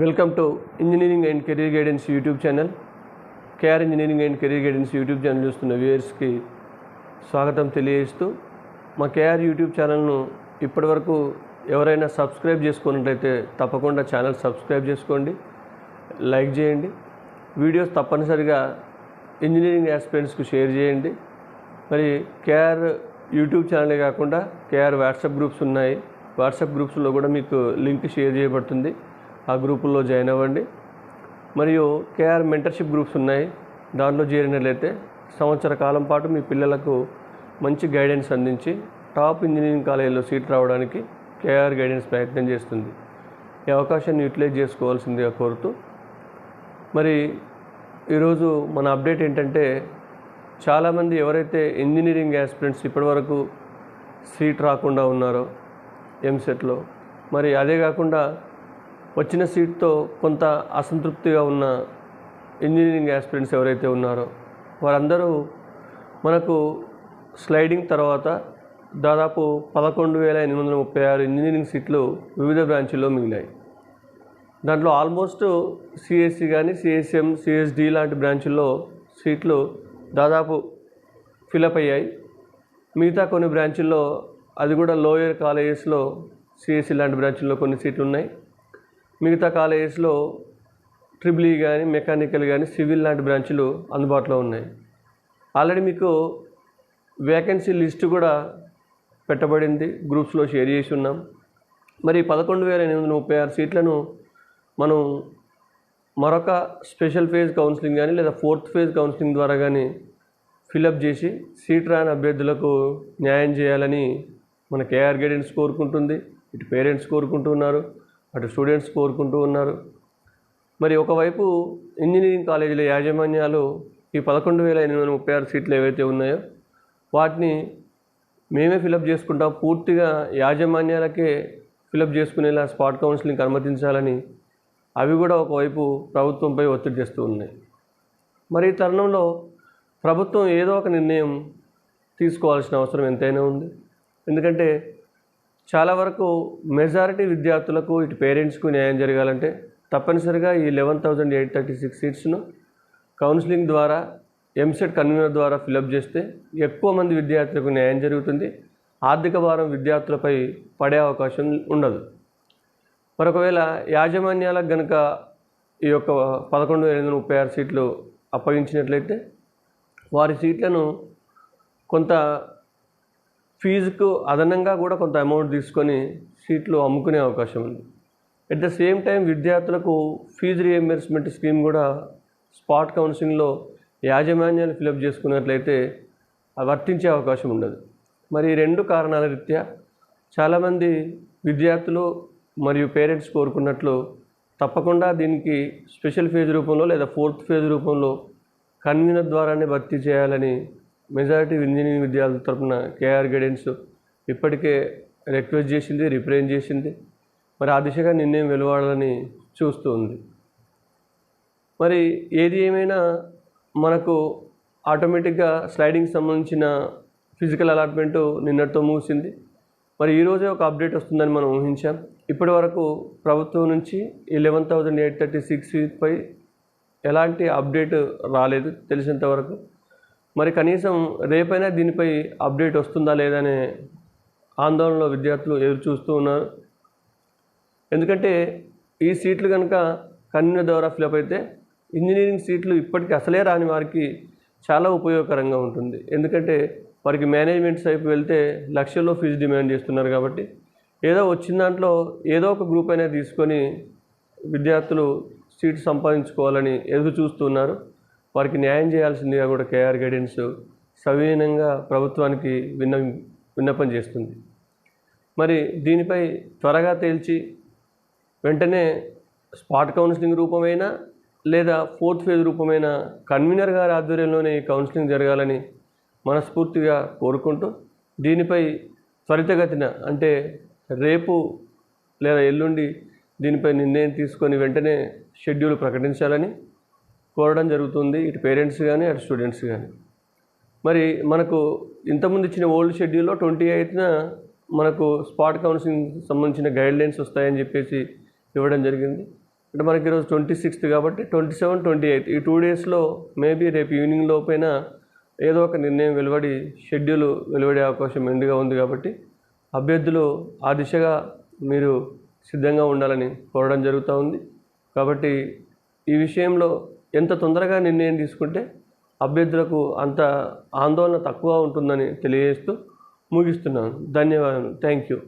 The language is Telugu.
Welcome to engineering and career guidance YouTube channel KR engineering and career guidance YouTube channel చూస్తున్న వ్యూయర్స్కి స్వాగతం తెలియజేస్తూ మా కేఆర్ యూట్యూబ్ ఛానల్ను ఇప్పటివరకు ఎవరైనా సబ్స్క్రైబ్ చేసుకున్నట్లయితే తప్పకుండా ఛానల్ సబ్స్క్రైబ్ చేసుకోండి లైక్ చేయండి వీడియోస్ తప్పనిసరిగా ఇంజనీరింగ్ ఆస్పిరెంట్స్కి షేర్ చేయండి. మరి కేఆర్ యూట్యూబ్ ఛానలే కాకుండా కేఆర్ వాట్సాప్ గ్రూప్స్ ఉన్నాయి. వాట్సాప్ గ్రూప్స్లో కూడా మీకు లింక్ షేర్ చేయబడుతుంది. ఆ గ్రూపుల్లో జాయిన్ అవ్వండి. మరియు కేఆర్ మెంటర్షిప్ గ్రూప్స్ ఉన్నాయి. దాంట్లో చేరినట్లయితే సంవత్సర కాలం పాటు మీ పిల్లలకు మంచి గైడెన్స్ అందించి టాప్ ఇంజనీరింగ్ కాలేజీలో సీట్ రావడానికి కేఆర్ గైడెన్స్ ప్రయత్నం చేస్తుంది. ఈ అవకాశాన్ని యూటిలైజ్ చేసుకోవాల్సిందిగా కోరుతూ. మరి ఈరోజు మన అప్డేట్ ఏంటంటే చాలామంది ఎవరైతే ఇంజనీరింగ్ యాస్పిరెంట్స్ ఇప్పటివరకు సీట్ రాకుండా ఉన్నారో ఎంసెట్లో మరి అదే కాకుండా వచ్చిన సీట్తో కొంత అసంతృప్తిగా ఉన్న ఇంజనీరింగ్ యాస్పిరెంట్స్ ఎవరైతే ఉన్నారో వారందరూ మనకు స్లైడింగ్ తర్వాత దాదాపు పదకొండు వేల ఎనిమిది వందల ముప్పై ఆరు ఇంజనీరింగ్ సీట్లు వివిధ బ్రాంచుల్లో మిగిలాయి. దాంట్లో ఆల్మోస్ట్ సిఎస్సి కానీ సిఎస్ఎం సిఎస్డి లాంటి బ్రాంచుల్లో సీట్లు దాదాపు ఫిలప్ అయ్యాయి. మిగతా కొన్ని బ్రాంచుల్లో అది కూడా లోయర్ కాలేజెస్లో సిఎస్సి లాంటి బ్రాంచుల్లో కొన్ని సీట్లు ఉన్నాయి మిగతా కాలేజెస్లో ట్రిబుల్ ఈ కానీ మెకానికల్ కానీ సివిల్ లాంటి బ్రాంచులు అందుబాటులో ఉన్నాయి. ఆల్రెడీ మీకు వేకెన్సీ లిస్ట్ కూడా పెట్టబడింది గ్రూప్స్లో షేర్ చేసి ఉన్నాం. మరి పదకొండు వేల ఎనిమిది వందల ముప్పై ఆరు సీట్లను మనం మరొక స్పెషల్ ఫేజ్ కౌన్సిలింగ్ కానీ లేదా ఫోర్త్ ఫేజ్ కౌన్సిలింగ్ ద్వారా కానీ ఫిలప్ చేసి సీట్ రాని అభ్యర్థులకు న్యాయం చేయాలని మన కేఆర్ గైడెన్స్ కోరుకుంటుంది ఇటు పేరెంట్స్ కోరుకుంటున్నారు. అటు స్టూడెంట్స్ కోరుకుంటూ ఉన్నారు. మరి ఒకవైపు ఇంజనీరింగ్ కాలేజీల యాజమాన్యాలు ఈ పదకొండు వేల ఎనిమిది వందల ముప్పై ఆరు సీట్లు ఏవైతే ఉన్నాయో వాటిని మేమే ఫిలప్ చేసుకుంటాం. పూర్తిగా యాజమాన్యాలకే ఫిలప్ చేసుకునేలా స్పాట్ కౌన్సిలింగ్ అనుమతించాలని అవి కూడా ఒకవైపు ప్రభుత్వంపై ఒత్తిడి చేస్తూ ఉన్నాయి. మరి ఈ తరుణంలో ప్రభుత్వం ఏదో ఒక నిర్ణయం తీసుకోవాల్సిన అవసరం ఎంతైనా ఉంది. ఎందుకంటే చాలా వరకు మెజారిటీ విద్యార్థులకు ఇటు పేరెంట్స్కు న్యాయం జరగాలంటే తప్పనిసరిగా ఈ eleven thousand eight thirty six సీట్స్ను counselling ద్వారా ఎంసెట్ కన్వీనర్ ద్వారా ఫిలప్ చేస్తే ఎక్కువ మంది విద్యార్థులకు న్యాయం జరుగుతుంది. ఆర్థిక భారం విద్యార్థులపై పడే అవకాశం ఉండదు. మరొకవేళ యాజమాన్యాలకు గనుక ఈ యొక్క పదకొండు వేల ఎనిమిది ముప్పై ఆరు సీట్లు అప్పగించినట్లయితే వారి సీట్లను కొంత ఫీజుకు అదనంగా కూడా కొంత అమౌంట్ తీసుకొని సీట్లు అమ్ముకునే అవకాశం ఉంది. ఎట్ ద సేమ్ టైం విద్యార్థులకు ఫీజు రియంబర్స్మెంట్ స్కీమ్ కూడా స్పాట్ కౌన్సిలింగ్లో యాజమాన్యాలు ఫిలప్ చేసుకున్నట్లయితే వర్తించే అవకాశం ఉండదు. మరి రెండు కారణాల రీత్యా చాలామంది విద్యార్థులు మరియు పేరెంట్స్ కోరుకున్నట్లు తప్పకుండా దీనికి స్పెషల్ ఫేజ్ రూపంలో లేదా ఫోర్త్ ఫేజ్ రూపంలో కన్వీనర్ ద్వారానే భర్తీ చేయాలని మెజారిటీ ఇంజనీరింగ్ విద్యార్థుల తరపున కేఆర్ గైడెన్స్ ఇప్పటికే రిక్వెస్ట్ చేసింది రిప్రజెంట్ చేసింది. మరి ఆ దిశగా నిర్ణయం వెలువడాలని చూస్తూ ఉంది. మరి ఏది ఏమైనా మనకు ఆటోమేటిక్గా స్లైడింగ్ సంబంధించిన ఫిజికల్ అలాట్మెంటు నిన్నటితో ముగిసింది. మరి ఈరోజే ఒక అప్డేట్ వస్తుందని మనం ఊహించాం. ఇప్పటి వరకు ప్రభుత్వం నుంచి ఈ eleven thousand eight thirty six పై ఎలాంటి అప్డేట్ రాలేదు తెలిసినంత వరకు. మరి కనీసం రేపైనా దీనిపై అప్డేట్ వస్తుందా లేదా అనే ఆందోళనలో విద్యార్థులు ఎదురు చూస్తూ ఉన్నారు. ఎందుకంటే ఈ సీట్లు కనుక కన్వీనర్ ద్వారా ఫిలప్ అయితే ఇంజనీరింగ్ సీట్లు ఇప్పటికీ అసలే రాని వారికి చాలా ఉపయోగకరంగా ఉంటుంది. ఎందుకంటే వారికి మేనేజ్మెంట్ వైపు వెళ్తే లక్షల్లో ఫీజు డిమాండ్ చేస్తున్నారు కాబట్టి ఏదో వచ్చిన దాంట్లో ఏదో ఒక గ్రూప్ అయినా తీసుకొని విద్యార్థులు సీట్ సంపాదించుకోవాలని ఎదురు చూస్తున్నారు వారికి న్యాయం చేయాల్సిందిగా కూడా కేఆర్ గైడెన్స్ సవీనంగా ప్రభుత్వానికి విన్న విన్నపం చేస్తుంది. మరి దీనిపై త్వరగా తేల్చి వెంటనే స్పాట్ కౌన్సిలింగ్ రూపమైనా లేదా ఫోర్త్ ఫేజ్ రూపమైన కన్వీనర్ గారి ఆధ్వర్యంలోనే ఈ కౌన్సిలింగ్ జరగాలని మనస్ఫూర్తిగా కోరుకుంటూ దీనిపై త్వరితగతిన అంటే రేపు లేదా ఎల్లుండి దీనిపై నిర్ణయం తీసుకొని వెంటనే షెడ్యూల్ ప్రకటించాలని కోరడం జరుగుతుంది. ఇటు పేరెంట్స్ కానీ అటు స్టూడెంట్స్ కానీ మరి మనకు ఇంతకుముందు ఇచ్చిన ఓల్డ్ షెడ్యూల్లో ట్వంటీ ఎయిత్న మనకు స్పాట్ కౌన్సిలింగ్ సంబంధించిన గైడ్లైన్స్ వస్తాయని చెప్పేసి ఇవ్వడం జరిగింది. అంటే మనకి ఈరోజు ట్వంటీ సిక్స్త్ కాబట్టి ట్వంటీ సెవెన్ ట్వంటీ ఎయిత్ ఈ టూ డేస్లో మేబీ రేపు ఈవినింగ్ లోపైన ఏదో ఒక నిర్ణయం వెలువడి షెడ్యూల్ వెలువడే అవకాశం మెండుగా ఉంది కాబట్టి అభ్యర్థులు ఆ దిశగా మీరు సిద్ధంగా ఉండాలని కోరడం జరుగుతూ ఉంది. కాబట్టి ఈ విషయంలో ఎంత తొందరగా నిర్ణయం తీసుకుంటే అభ్యర్థులకు అంత ఆందోళన తక్కువ ఉంటుందని తెలియజేస్తూ ముగిస్తున్నాను. ధన్యవాదాలు థ్యాంక్ యూ